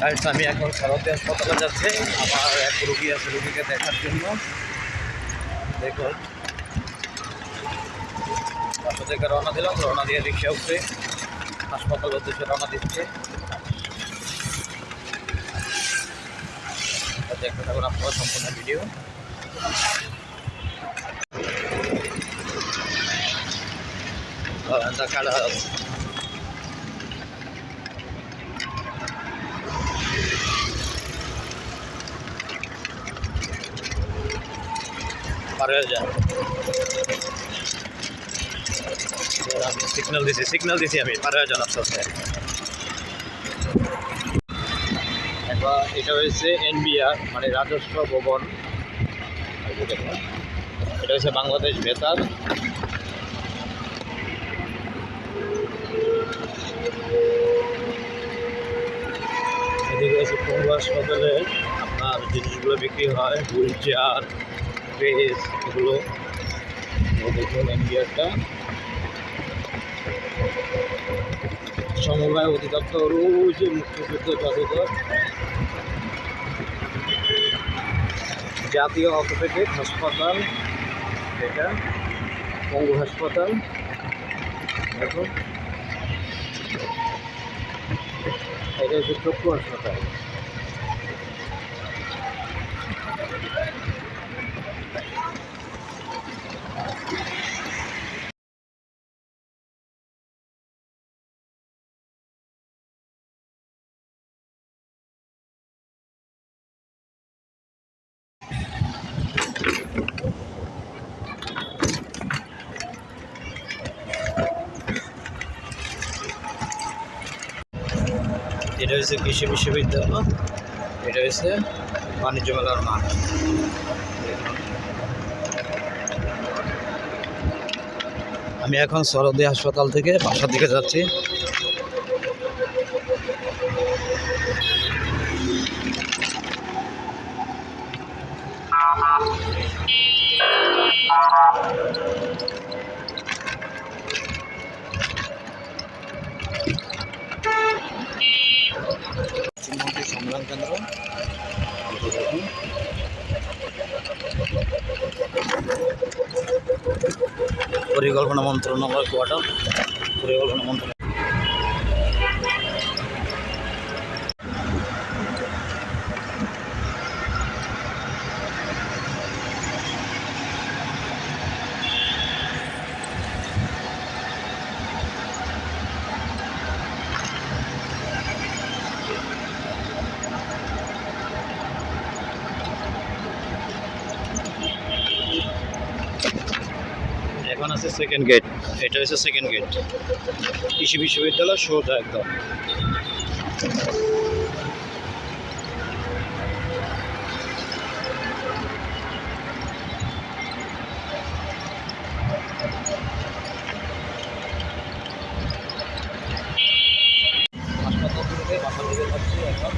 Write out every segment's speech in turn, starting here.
Guides আমি এখন সরকারি হাসপাতালে যাচ্ছি। আমার এক রুগী আছে, রুগীকে দেখার জন্য। দেখুন। থেকে রওনা দিলাম, রওনা দিয়ে রিক্সা উঠছে। হাসপাতাল উদ্দেশ্যে রওনা দিচ্ছে। দেখতে থাকুন আপনারা সম্পূর্ণ ভিডিও। কাটা সিগন্যাল দিছি সিগন্যাল দিছি আমি, পার যান আস্তে আস্তে এবার এটা হয়েছে এনবিআর মানে রাজস্ব ভবন। এটা হচ্ছে বাংলাদেশ বেতার। হচ্ছে পঙ্গু হাসপাতালে আপনার জিনিসগুলো বিক্রি হয়, হুইল চেয়ার পেস এগুলো। দেখুন এনবিআরটা সমবায় অধিদপ্তর ওই যে মুক্তিযুদ্ধ জাদুঘর জাতীয় অর্থোপেডিক হাসপাতাল, এটা, পঙ্গু হাসপাতাল। দেখুন। এটা হচ্ছে চক্ষু হাসপাতাল এটা হচ্ছে কৃষি বিশ্ববিদ্যালয় এটা হচ্ছে বাণিজ্য মেলার মাঠ। আমি এখন সরদি হাসপাতাল থেকে বাসার দিকে যাচ্ছি। সংগ্রাম কেন্দ্র। পরিকল্পনা মন্ত্রণালয় কোয়ার্টার পরিকল্পনা মন্ত্রণালয় এখন আছে সেকেন্ড গেট এটা হচ্ছে সেকেন্ড গেট কৃষি বিশ্ববিদ্যালয় সোজা একদম। হাসপাতাল থেকে বাসা থেকে যাচ্ছি এখন।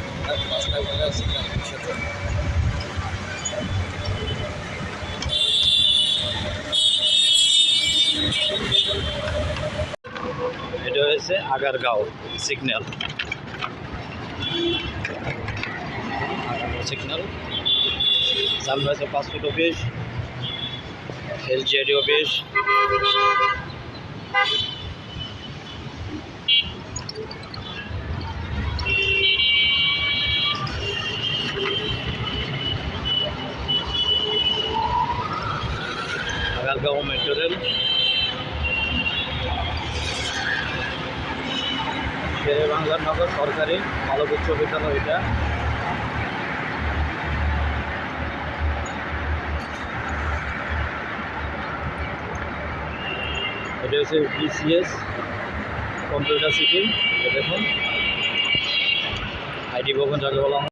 হয়েছে আগারগাঁও সিগন্যাল। সিগন্যাল। সামনে আছে passport office LGRD office. Agargaon metro rail. Shere বাংলার নগর সরকারি মালব উচ্চ বিদ্যালয় এটা। এটা হচ্ছে বিসিএস কম্পিউটার সিটি দেখুন। আইডি ভবন যাকে বলা